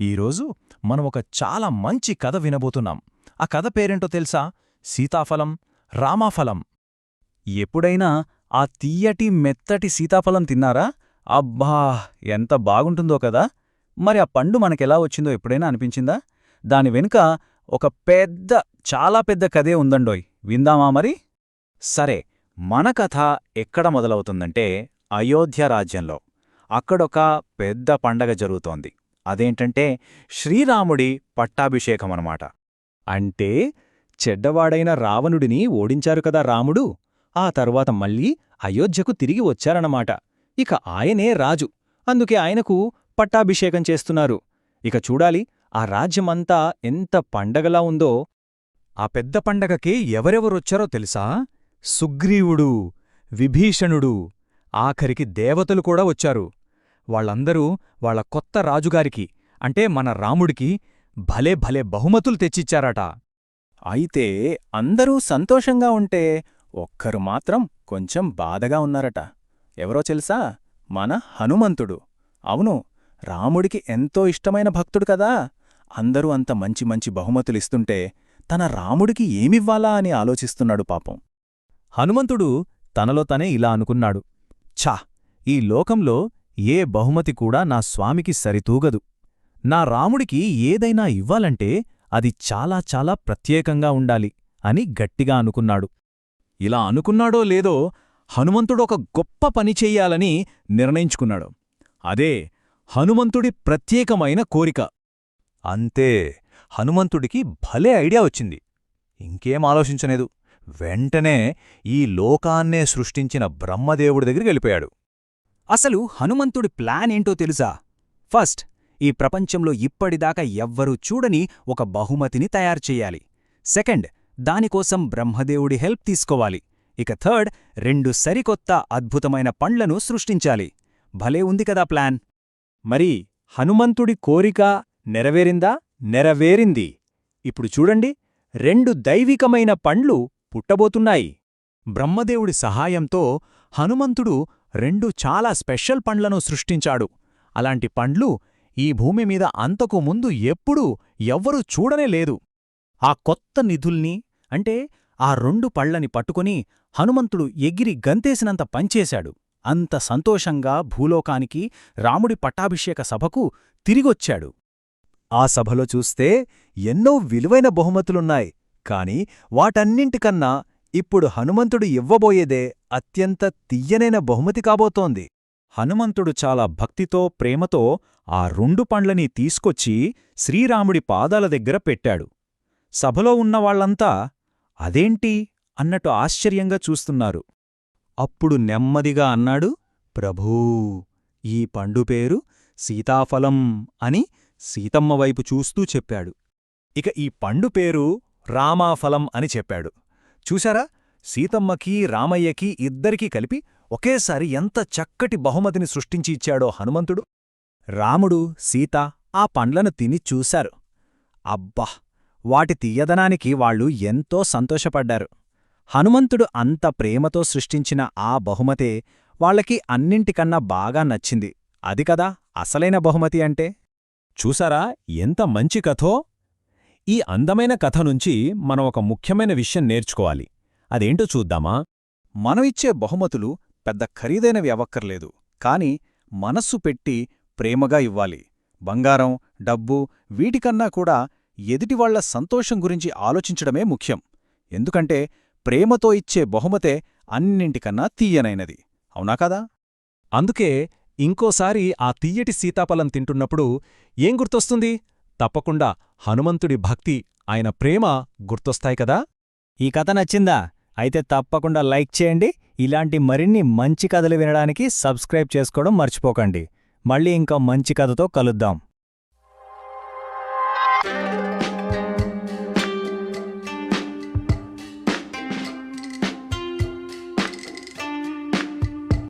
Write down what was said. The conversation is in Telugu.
ఈరోజు మనం ఒక చాలా మంచి కథ వినబోతున్నాం. ఆ కథ పేరేంటో తెలుసా? సీతాఫలం రామాఫలం. ఎప్పుడైనా ఆ తీయటి మెత్తటి సీతాఫలం తిన్నారా? అబ్బా ఎంత బాగుంటుందో కదా! మరి ఆ పండు మనకెలా వచ్చిందో ఎప్పుడైనా అనిపించిందా? దాని వెనుక ఒక పెద్ద చాలా పెద్ద కథే ఉందండోయ్. విందామా మరి? సరే మన కథ ఎక్కడ మొదలవుతుందంటే అయోధ్య రాజ్యంలో. అక్కడొక పెద్ద పండగ జరుగుతోంది. అదేంటంటే శ్రీరాముడి పట్టాభిషేకమనమాట. అంటే చెడ్డవాడైన రావణుడిని ఓడించారు కదా రాముడు ఆ తరువాత మళ్ళీ అయోధ్యకు తిరిగి వచ్చారన్నమాట ఇక ఆయనే రాజు అందుకే ఆయనకు పట్టాభిషేకం చేస్తున్నారు. ఇక చూడాలి ఆ రాజ్యమంతా ఎంత పండగలా ఉందో. ఆ పెద్ద పండగకి ఎవరెవరొచ్చారో తెలుసా? సుగ్రీవుడు విభీషణుడు ఆఖరికి దేవతలు కూడా వచ్చారు. వాళ్ళందరూ వాళ్ళ కొత్త రాజుగారికి అంటే మన రాముడికి భలే భలే బహుమతులు తెచ్చిచ్చారట. అయితే అందరూ సంతోషంగా ఉంటే ఒక్కరు మాత్రం కొంచెం బాధగా ఉన్నారట. ఎవరో తెలుసా? మన హనుమంతుడు. అవును రాముడికి ఎంతో ఇష్టమైన భక్తుడు కదా. అందరూ అంత మంచి మంచి బహుమతులిస్తుంటే తన రాముడికి ఏమివ్వాలా అని ఆలోచిస్తున్నాడు పాపం. హనుమంతుడు తనలో తనే ఇలా అనుకున్నాడు. ఛా! ఈ లోకంలో ఏ బహుమతి కూడా నా స్వామికి సరితూగదు. నా రాముడికి ఏదైనా ఇవ్వాలంటే అది చాలా చాలా ప్రత్యేకంగా ఉండాలి అని గట్టిగా అనుకున్నాడు. ఇలా అనుకున్నాడో లేదో హనుమంతుడొక గొప్ప పని చెయ్యాలని నిర్ణయించుకున్నాడు. అదే హనుమంతుడి ప్రత్యేకమైన కోరిక. అంతే హనుమంతుడికి భలే ఐడియా వచ్చింది. ఇంకేం ఆలోచించలేదు. వెంటనే ఈ లోకాన్నే సృష్టించిన బ్రహ్మదేవుడి దగ్గరికి వెళ్ళిపోయాడు. అసలు హనుమంతుడి ప్లాన్ ఏంటో తెలుసా? ఫస్ట్ ఈ ప్రపంచంలో ఇప్పటిదాకా ఎవ్వరూ చూడని ఒక బహుమతిని తయారుచేయాలి సెకండ్ దానికోసం బ్రహ్మదేవుడి హెల్ప్ తీసుకోవాలి. ఇక థర్డ్ రెండు సరికొత్త అద్భుతమైన పండ్లను సృష్టించాలి. భలే ఉంది కదా ప్లాన్. మరి హనుమంతుడి కోరిక నెరవేరిందా? నెరవేరింది. ఇప్పుడు చూడండి రెండు దైవికమైన పండ్లు పుట్టబోతున్నాయి. బ్రహ్మదేవుడి సహాయంతో హనుమంతుడు రెండు చాలా స్పెషల్ పండ్లను సృష్టించాడు. అలాంటి పండ్లు ఈ భూమి మీద అంతకు ముందు ఎప్పుడూ ఎవ్వరూ చూడనే లేదు. ఆ కొత్త నిధుల్ని అంటే ఆ రెండు పళ్ళని పట్టుకుని హనుమంతుడు ఎగిరి గంతేసినంత పంచేశాడు అంత సంతోషంగా భూలోకానికి రాముడి పట్టాభిషేక సభకు తిరిగొచ్చాడు. ఆ సభలో చూస్తే ఎన్నో విలువైన బహుమతులున్నాయి. కాని వాటన్నింటికన్నా ఇప్పుడు హనుమంతుడు ఇవ్వబోయేదే అత్యంత తియ్యనైన బహుమతి కాబోతోంది. హనుమంతుడు చాలా భక్తితో ప్రేమతో ఆ రెండు పండ్లని తీసుకొచ్చి శ్రీరాముడి పాదాల దగ్గర పెట్టాడు. సభలో ఉన్నవాళ్ళంతా అదేంటి? అన్నట్టు ఆశ్చర్యంగా చూస్తున్నారు. అప్పుడు నెమ్మదిగా అన్నాడు ప్రభూ ఈ పండు పేరు సీతాఫలం అని సీతమ్మ వైపు చూస్తూ చెప్పాడు. ఇక ఈ పండు పేరు రామాఫలం అని చెప్పాడు. చూశారా? సీతమ్మకి రామయ్యకి ఇద్దరికీ కలిపి ఒకేసారి ఎంత చక్కటి బహుమతిని సృష్టించి ఇచ్చాడో హనుమంతుడు. రాముడు సీత ఆ పండ్లను తిని చూశారు. అబ్బా! వాటి తీయదనానికి వాళ్ళు ఎంతో సంతోషపడ్డారు. హనుమంతుడు అంత ప్రేమతో సృష్టించిన ఆ బహుమతే వాళ్ళకి అన్నింటికన్నా బాగా నచ్చింది. అది కదా అసలైన బహుమతి అంటే. చూసారా ఎంత మంచి కథో! ఈ అందమైన కథ నుంచి మనం ఒక ముఖ్యమైన విషయం నేర్చుకోవాలి. అదేంటో చూద్దామా? మనం ఇచ్చే బహుమతులు పెద్ద ఖరీదైనవి అవ్వక్కర్లేదు. కాని మనస్సు పెట్టి ప్రేమగా ఇవ్వాలి. బంగారం డబ్బు వీటికన్నా కూడా ఎదుటివాళ్ళ సంతోషం గురించి ఆలోచించడమే ముఖ్యం. ఎందుకంటే ప్రేమతో ఇచ్చే బహుమతే అన్నింటికన్నా తీయనైనది. అవునా కదా? అందుకే ఇంకోసారి ఆ తీయటి సీతాఫలం తింటున్నప్పుడు ఏం గుర్తొస్తుంది? తప్పకుండా హనుమంతుడి భక్తి ఆయన ప్రేమ గుర్తొస్తాయి కదా? ఈ కథ నచ్చిందా? అయితే తప్పకుండా లైక్ చేయండి. ఇలాంటి మరిన్ని మంచి కథలు వినడానికి సబ్స్క్రైబ్ చేసుకోవడం మర్చిపోకండి. మళ్ళీ ఇంకా మంచి కథతో కలుద్దాం.